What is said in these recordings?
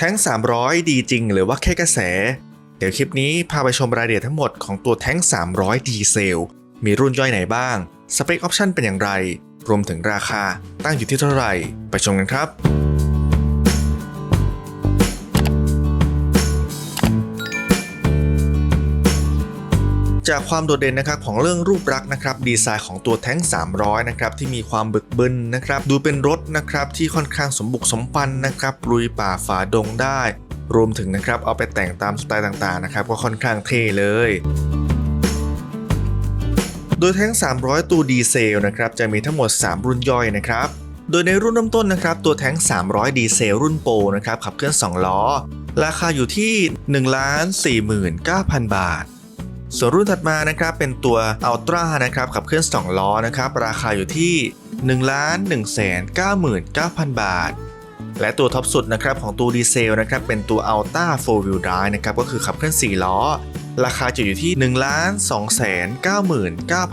แท้ง 300 ดีจริง หรือว่าแค่กระแส เดี๋ยวคลิปนี้พาไปชมรายละเอียดทั้งหมดของตัวแท้ง 300 ดีเซล มีรุ่นย่อยไหนบ้าง สเปคออปชันเป็นอย่างไร รวมถึงราคาตั้งอยู่ที่เท่าไหร่ ไปชมกันครับ จากความโดดเด่นนะครับของเรื่องรูปลักษณ์นะครับดีไซน์ของตัวแท้ง 300 นะครับที่มีความบึกบึนนะครับดูเป็นรถนะครับที่ค่อนข้างสมบุกสมปันนะครับลุยป่าฝ่าดงได้ รวมถึงนะครับเอาไปแต่งตามสไตล์ต่างๆนะครับก็ค่อนข้างเท่เลยโดยแท้ง 300 ตัวดีเซลนะครับจะมีทั้งหมด 3 รุ่นย่อยนะครับ โดยในรุ่นเริ่มต้นนะครับตัวแท้ง 300 ดีเซลรุ่นโปรนะครับขับเคลื่อน 2 ล้อ ราคาอยู่ที่ 1 49,000 บาท ส่วนรุ่นถัดมานะครับเป็นตัว Ultra นะครับขับเคลื่อน 2 ล้อนะครับราคาอยู่ที่ 1 1 9 9 0 0 0 บาท และตัวท็อปสุดนะครับของตัวดีเซลนะครับเป็นตัว Ultra 4 Wheel Drive นะครับก็คือขับเคลื่อน 4 ล้อ ราคาจะอยู่ที่ 1 2 9 9 0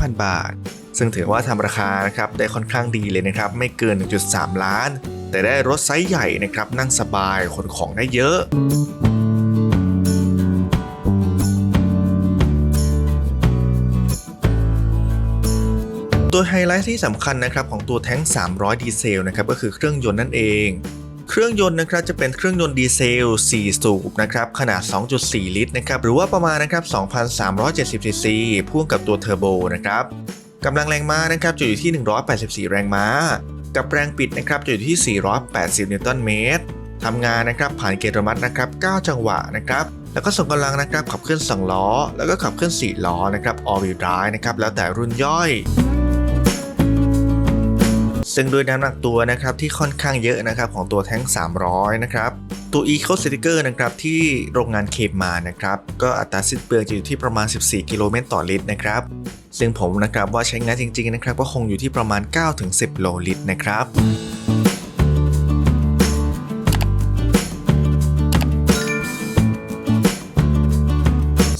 0 0 บาท ซึ่งถือว่าทำราคานะครับได้ค่อนข้างดีเลยนะครับไม่เกิน 1.3 ล้าน แต่ได้รถไซส์ใหญ่นะครับนั่งสบายขนของได้เยอะ โดยไฮไลท์ที่สำคัญนะครับของตัวแท้ง 300 ดีเซลนะครับก็คือเครื่องยนต์นั่นเอง เครื่องยนต์นะครับจะเป็นเครื่องยนต์ดีเซล 4 สูบนะครับขนาด 2.4 ลิตรนะครับหรือว่าประมาณนะครับ 2,370ซีซีพ่วงกับตัวเทอร์โบนะครับกำลังแรงม้านะครับจะอยู่ที่ 184 แรงม้า กับแรงปิดนะครับจะอยู่ที่ 480 นิวตันเมตรทำงานนะครับผ่านเกียร์ตโนมัตนะครับ 9 จังหวะนะครับแล้วก็ส่งกำลังนะครับขับเคลื่อน2ล้อ แล้วก็ขับเคลื่อน4ล้อนะครับ all wheel drive นะครับ แล้วแต่รุ่นย่อย ซึ่งด้วยน้ำหนักตัวนะครับที่ค่อนข้างเยอะนะครับของตัวแท้ง 300 นะครับ ตัว Eco Sticker นะครับที่โรงงานเคมานะครับก็อัตราสิ้นเปลืองจะอยู่ที่ประมาณ 14 กิโลเมตรต่อลิตรนะครับซึ่งผมนะครับว่าใช้งานจริงๆนะครับก็คงอยู่ที่ประมาณ 9-10 โลลิตรนะครับ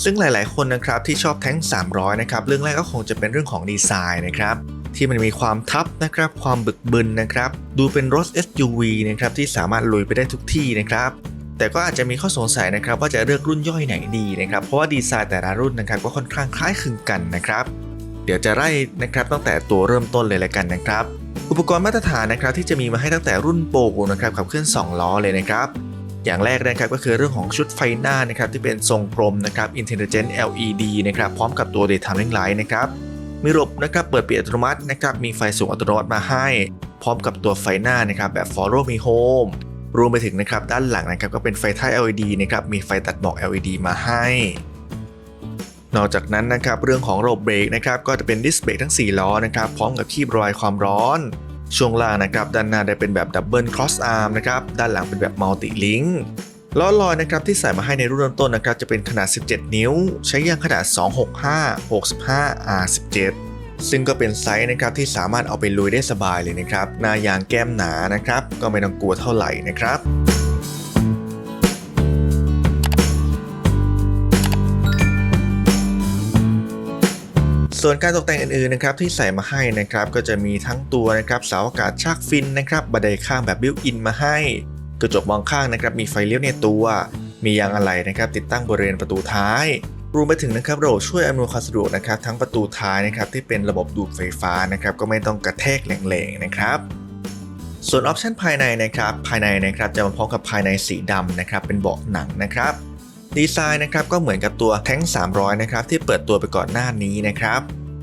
ซึ่งหลาย ๆ คนนะครับที่ชอบแท้ง 300 นะครับ เรื่องแรกก็คงจะเป็นเรื่องของดีไซน์นะครับ ที่มันมีความทับนะครับ ความบึกบึนนะครับ ดูเป็นรถ SUV นะครับที่สามารถลุยไปได้ทุกที่นะครับแต่ก็อาจจะมีข้อสงสัยนะครับว่าจะเลือกรุ่นย่อยไหนดีนะครับ เพราะว่าดีไซน์แต่ละรุ่นนะครับก็ค่อนข้างคล้ายคลึงกันนะครับ เดี๋ยวจะไล่นะครับตั้งแต่ตัวเริ่มต้นเลยละกันนะครับ อุปกรณ์มาตรฐานนะครับที่จะมีมาให้ตั้งแต่รุ่นโปรนะครับขับเคลื่อน2ล้อเลยนะครับอย่างแรกนะครับก็คือเรื่องของชุดไฟหน้านะครับที่เป็นทรงกลมนะครับ Intelligent LED นะครับพร้อมกับตัว Daytime Light นะครับ มีระบบนะครับเปิดปิดอัตโนมัตินะครับมีไฟสูงอัตโนมัติมาให้ พร้อมกับตัวไฟหน้านะครับแบบ Follow Me Home รวมไปถึงนะครับด้านหลังนะครับก็เป็นไฟท้าย LED นะครับมีไฟตัดหมอก LED มาให้ นอกจากนั้นนะครับเรื่องของระบบเบรกนะครับก็จะเป็นดิสเบรกทั้ง 4 ล้อนะครับพร้อมกับที่ระบายความร้อน ช่วงล่างนะครับด้านหน้าได้เป็นแบบดับเบิลครอสอาร์มนะครับด้านหลังเป็นแบบมัลติลิงก์ ล้อลอยนะครับที่ใส่มาให้ในรุ่นเริ่มต้นนะครับจะเป็นขนาด 17 นิ้ว ใช้ยางขนาด 265 65 R17 ซึ่งก็เป็นไซส์นะครับที่สามารถเอาไปลุยได้สบายเลยนะครับหน้ายางแก้มหนานะครับ ก็ไม่ต้องกลัวเท่าไหร่นะครับส่วนการตกแต่งอื่นๆนะครับที่ใส่มาให้นะครับก็จะมีทั้งตัวนะครับเสาอากาศชากฟินนะครับบันไดข้างแบบบิวอินมาให้ กระจกมองข้างนะครับมีไฟเลี้ยวในตัว มียางอะไหล่นะครับติดตั้งบริเวณประตูท้ายรวมไปถึงนะครับระบบช่วยอำนวยความสะดวกนะครับทั้งประตูท้ายนะครับที่เป็นระบบดูดไฟฟ้านะครับก็ไม่ต้องกระแทกแรงๆนะครับส่วนออปชันภายในนะครับภายในนะครับจะมาพร้อมกับภายในสีดำนะครับเป็นเบาะหนังนะครับดีไซน์นะครับก็เหมือนกับตัวแท้ง300นะครับที่เปิดตัวไปก่อนหน้านี้นะครับ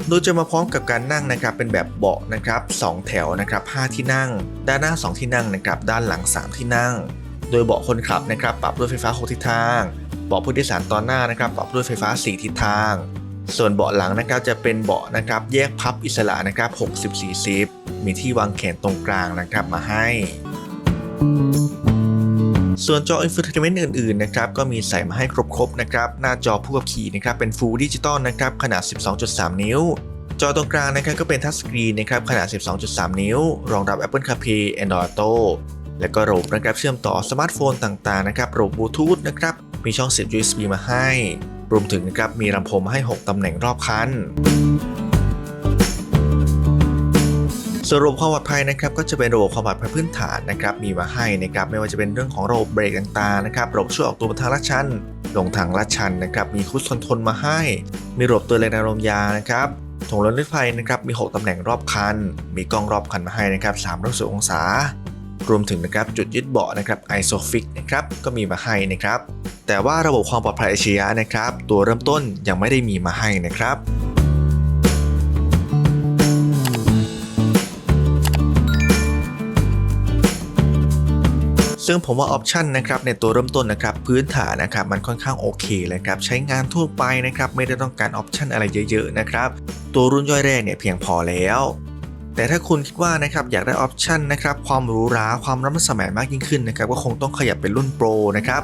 โดยจะมาพร้อมกับการนั่งนะครับเป็นแบบเบาะนะครับ2แถวนะครับ5ที่นั่ง ด้านหน้า 2 ที่นั่งนะครับด้านหลัง 3 ที่นั่ง โดยเบาะคนขับนะครับปรับด้วยไฟฟ้า6ทิศทางเบาะผู้โดยสารตอนหน้านะครับปรับด้วยไฟฟ้า 4 ทิศทาง ส่วนเบาะหลังนะครับจะเป็นเบาะนะครับแยกพับอิสระนะครับ60 40มีที่วางแขนตรงกลางนะครับมาให้ ส่วนจอ Infotainment อื่นๆนะครับก็มีใส่มาให้ครบๆนะครับหน้าจอผู้ขับขี่นะครับเป็น Full Digital นะครับขนาด 12.3 นิ้ว จอตรงกลางนะครับก็เป็นทัชสกรีนนะครับขนาด 12.3 นิ้ว รองรับ Apple CarPlay Android Auto และก็ระบบนะครับเชื่อมต่อสมาร์ทโฟนต่างๆนะครับระบบบลูทูธนะครับมีช่องเสียบ USB มาให้ รวมถึงนะครับมีลำโพงมาให้ 6 ตำแหน่งรอบคัน ส่วนระบบความปลอดภัยนะครับก็จะเป็นระบบความปลอดภัยพื้นฐานนะครับมีมาให้นะครับไม่ว่าจะเป็นเรื่องของระบบเบรกต่างๆนะครับระบบช่วยออกตัวบนทางลาดชันลงทางลาดชันนะครับมีคุชคอนโทรลมาให้ มีระบบเตือนแรงดันลมยางนะครับถุงลมนิรภัยนะครับมี 6 ตำแหน่งรอบคัน มีกล้องรอบคันมาให้นะครับ360องศารวมถึงนะครับจุดยึดเบาะนะครับ ISOFIX นะครับก็มีมาให้นะครับ แต่ว่าระบบความปลอดภัยอัจฉริยะนะครับ ตัวเริ่มต้นยังไม่ได้มีมาให้นะครับ ซึ่งผมว่าออปชันนะครับในตัวเริ่มต้นนะครับพื้นฐานนะครับมันค่อนข้างโอเคเลยครับใช้งานทั่วไปนะครับไม่ได้ต้องการออปชันอะไรเยอะๆนะครับตัวรุ่นย่อยแรกเนี่ยเพียงพอแล้วแต่ถ้าคุณคิดว่านะครับอยากได้ออปชันนะครับความหรูหราความล้ำสมัยมากยิ่งขึ้นนะครับก็คงต้องขยับเป็นรุ่นโปรนะครับ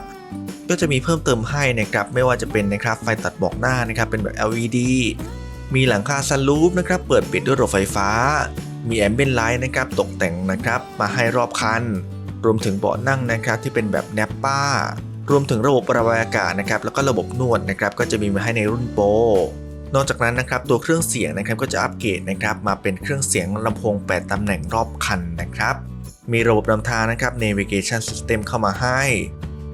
ก็จะมีเพิ่มเติมให้นะครับไม่ว่าจะเป็นนะครับไฟตัดบอกหน้านะครับเป็นแบบ LED มีหลังคาซันรูฟนะครับเปิดปิดด้วยระบบไฟฟ้า มีแอมเบนไลท์นะครับตกแต่งนะครับมาให้รอบคัน รวมถึงเบาะนั่งนะครับที่เป็นแบบแนปป้ารวมถึงระบบระบายอากาศนะครับแล้วก็ระบบนวดนะครับก็จะมีมาให้ในรุ่นโปรนอกจากนั้นนะครับตัวเครื่องเสียงนะครับก็จะอัปเกรดนะครับมาเป็นเครื่องเสียงลำโพง 8 ตำแหน่งรอบคันนะครับ มีระบบนำทางนะครับ Navigation System เข้ามาให้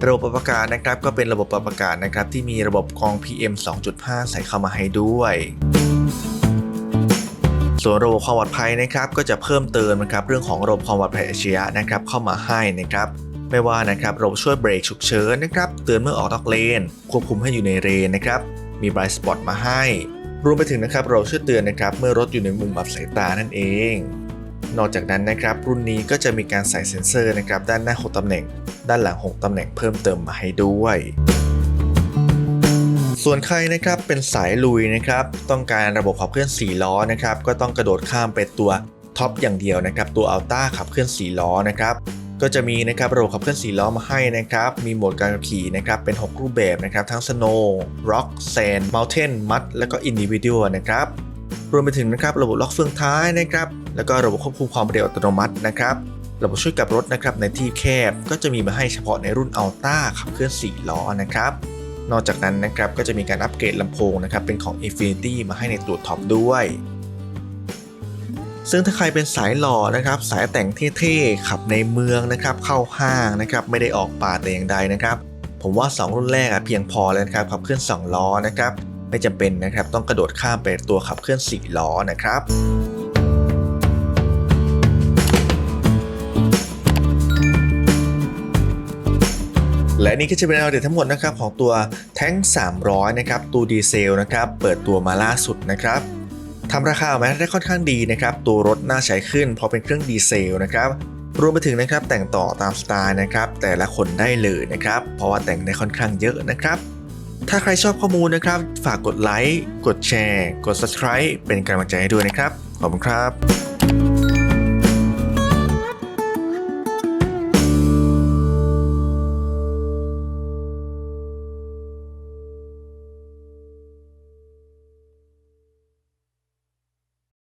ระบบปรับอากาศนะครับก็เป็นระบบปรับอากาศนะครับที่มีระบบกรอง PM 2.5 ใส่เข้ามาให้ด้วย ส่วนระบบความปลอดภัยนะครับก็จะเพิ่มเติมนะครับเรื่องของระบบความปลอดภัยอัจฉริยะนะครับเข้ามาให้นะครับไม่ว่านะครับระบบช่วยเบรกฉุกเฉินนะครับเตือนเมื่อออกนอกเลน ควบคุมให้อยู่ในเลนนะครับมีไบรายสปอตมาให้ รวมไปถึงนะครับเราช่วยเตือนนะครับเมื่อรถอยู่ในมุมอับสายตานั่นเอง นอกจากนั้นนะครับรุ่นนี้ก็จะมีการใส่เซ็นเซอร์นะครับด้านหน้า 6ตำแหน่ง ด้านหลัง 6ตำแหน่งเพิ่มเติมมาให้ด้วย ส่วนใครนะครับเป็นสายลุยนะครับต้องการระบบขับเคลื่อน 4 ล้อนะครับก็ต้องกระโดดข้ามไปตัวท็อปอย่างเดียวนะครับตัวอัลต้าขับเคลื่อน 4 ล้อนะครับก็จะมีนะครับระบบขับเคลื่อน 4 ล้อมาให้นะครับมีโหมดการขับขี่นะครับเป็น 6 รูปแบบนะครับทั้ง Snow Rock Sand Mountain Mud แล้วก็ Individual นะครับรวมไปถึงนะครับระบบล็อกเฟืองท้ายนะครับแล้วก็ระบบควบคุมความเร็วอัตโนมัตินะครับระบบช่วยกับรถนะครับในที่แคบก็จะมีมาให้เฉพาะในรุ่น Alta ขับเคลื่อน 4 ล้อนะครับ นอกจากนั้นนะครับก็จะมีการอัปเกรดลำโพงนะครับเป็นของ Infinity มาให้ในตัวท็อปด้วย ซึ่งถ้าใครเป็นสายหล่อนะครับ สายแต่งเท่ๆ ขับในเมืองนะครับ เข้าห้างนะครับ ไม่ได้ออกป่าแต่อย่างใดนะครับ ผมว่า 2 รุ่นแรกอะเพียงพอแล้วนะครับขับเคลื่อน 2 ล้อนะครับ ไม่จำเป็นนะครับต้องกระโดดข้ามไปตัวขับเคลื่อน 4 ล้อนะครับ และนี่ก็จะเป็นอัปเดตทั้งหมดนะครับของตัวแท้ง 300 นะครับตัวดีเซลนะครับเปิดตัวมาล่าสุดนะครับทำราคาออกมาได้ค่อนข้างดีนะครับตัวรถน่าใช้ขึ้นเพราะเป็นเครื่องดีเซลนะครับรวมไปถึงนะครับแต่งต่อตามสไตล์นะครับแต่ละคนได้เลยนะครับเพราะว่าแต่งได้ค่อนข้างเยอะนะครับ ถ้าใครชอบข้อมูลนะครับ ฝากกดไลค์กดแชร์ กด subscribe เป็นกำลังใจให้ด้วยนะครับ ขอบคุณครับ